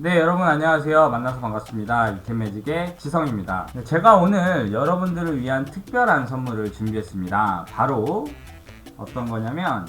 네, 여러분 안녕하세요. 만나서 반갑습니다. 이캔매직의 지성입니다. 네, 제가 오늘 여러분들을 위한 특별한 선물을 준비했습니다. 바로 어떤 거냐면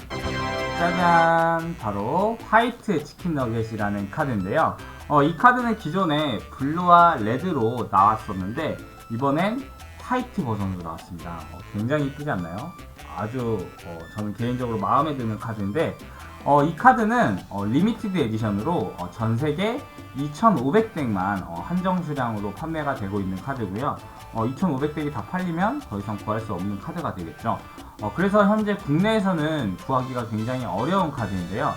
짜잔! 바로 화이트 치킨 너겟이라는 카드인데요. 어, 이 카드는 기존에 블루와 레드로 나왔었는데 이번엔 화이트 버전으로 나왔습니다. 어, 굉장히 이쁘지 않나요? 아주 어, 저는 개인적으로 마음에 드는 카드인데 어, 이 카드는 어, 리미티드 에디션으로 어, 전 세계 2,500덱만 어, 한정 수량으로 판매가 되고 있는 카드고요. 어, 2,500덱이 다 팔리면 더 이상 구할 수 없는 카드가 되겠죠. 어, 그래서 현재 국내에서는 구하기가 굉장히 어려운 카드인데요.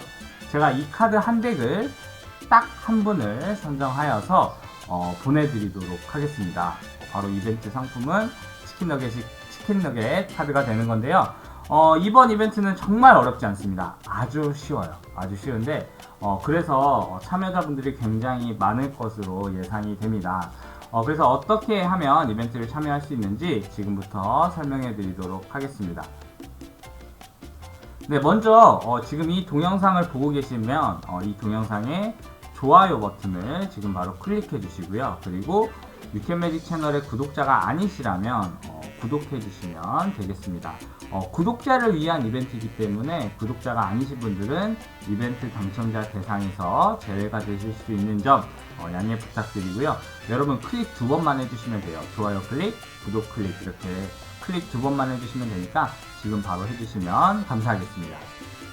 제가 이 카드 한 덱을 딱 한 분을 선정하여서 어, 보내드리도록 하겠습니다. 어, 바로 이벤트 상품은 치킨 너겟이 치킨 너겟 카드가 되는 건데요. 어, 이번 이벤트는 정말 어렵지 않습니다. 아주 쉬워요. 아주 쉬운데, 어, 그래서 어, 참여자분들이 굉장히 많을 것으로 예상이 됩니다. 어, 그래서 어떻게 하면 이벤트를 참여할 수 있는지 지금부터 설명해 드리도록 하겠습니다. 네, 먼저 어, 지금 이 동영상을 보고 계시면 어, 이 동영상에 좋아요 버튼을 지금 바로 클릭해 주시고요. 그리고 유캔매직 채널의 구독자가 아니시라면 어, 구독해 주시면 되겠습니다. 어, 구독자를 위한 이벤트이기 때문에 구독자가 아니신 분들은 이벤트 당첨자 대상에서 제외가 되실 수 있는 점 어, 양해 부탁드리고요. 여러분 클릭 두 번만 해주시면 돼요. 좋아요 클릭, 구독 클릭 이렇게 클릭 두 번만 해주시면 되니까 지금 바로 해주시면 감사하겠습니다.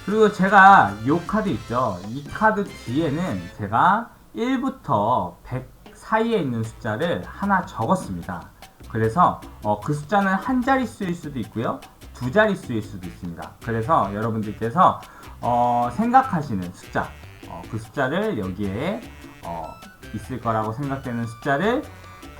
그리고 제가 이 카드 있죠. 이 카드 뒤에는 제가 1부터 100 사이에 있는 숫자를 하나 적었습니다. 그래서 어, 그 숫자는 한 자릿수일 수도 있고요. 두 자릿수일 수도 있습니다. 그래서 여러분들께서 어, 생각하시는 숫자, 어, 그 숫자를 여기에 어, 있을 거라고 생각되는 숫자를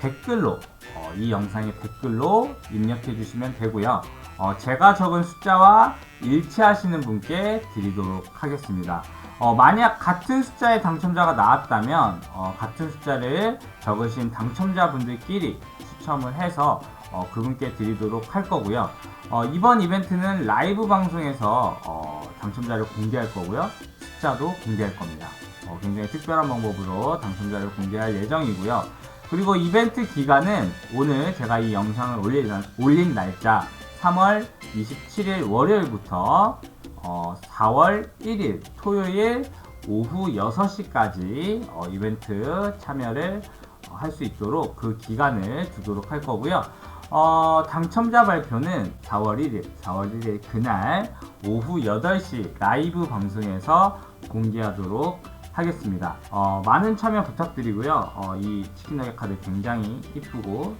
댓글로 어, 이 영상의 댓글로 입력해 주시면 되고요. 어, 제가 적은 숫자와 일치하시는 분께 드리도록 하겠습니다. 어, 만약 같은 숫자의 당첨자가 나왔다면 어, 같은 숫자를 적으신 당첨자분들끼리 추첨을 해서 어, 그분께 드리도록 할 거고요. 어, 이번 이벤트는 라이브 방송에서 어, 당첨자를 공개할 거고요. 숫자도 공개할 겁니다. 어, 굉장히 특별한 방법으로 당첨자를 공개할 예정이고요. 그리고 이벤트 기간은 오늘 제가 이 영상을 올린, 날- 올린 날짜 3월 27일 월요일부터 어, 4월 1일 토요일 오후 6시까지 어, 이벤트 참여를 어, 할수 있도록 그 기간을 두도록 할 거고요. 어, 당첨자 발표는 4월 1일, 4월 1일 그날 오후 8시 라이브 방송에서 공개하도록 하겠습니다. 어, 많은 참여 부탁드리고요. 어, 이 치킨 너겟 카드 굉장히 이쁘고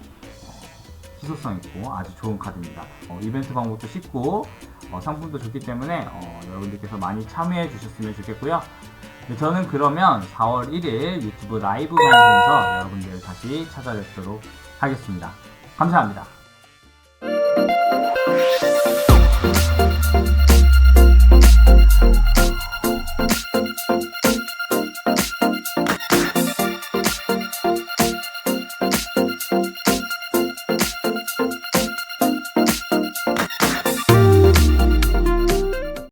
희소성 있고 아주 좋은 카드입니다. 어, 이벤트 방법도 쉽고 어, 상품도 좋기 때문에 어, 여러분들께서 많이 참여해 주셨으면 좋겠고요. 네, 저는 그러면 4월 1일 유튜브 라이브 방송에서 여러분들 다시 찾아뵙도록 하겠습니다. 감사합니다.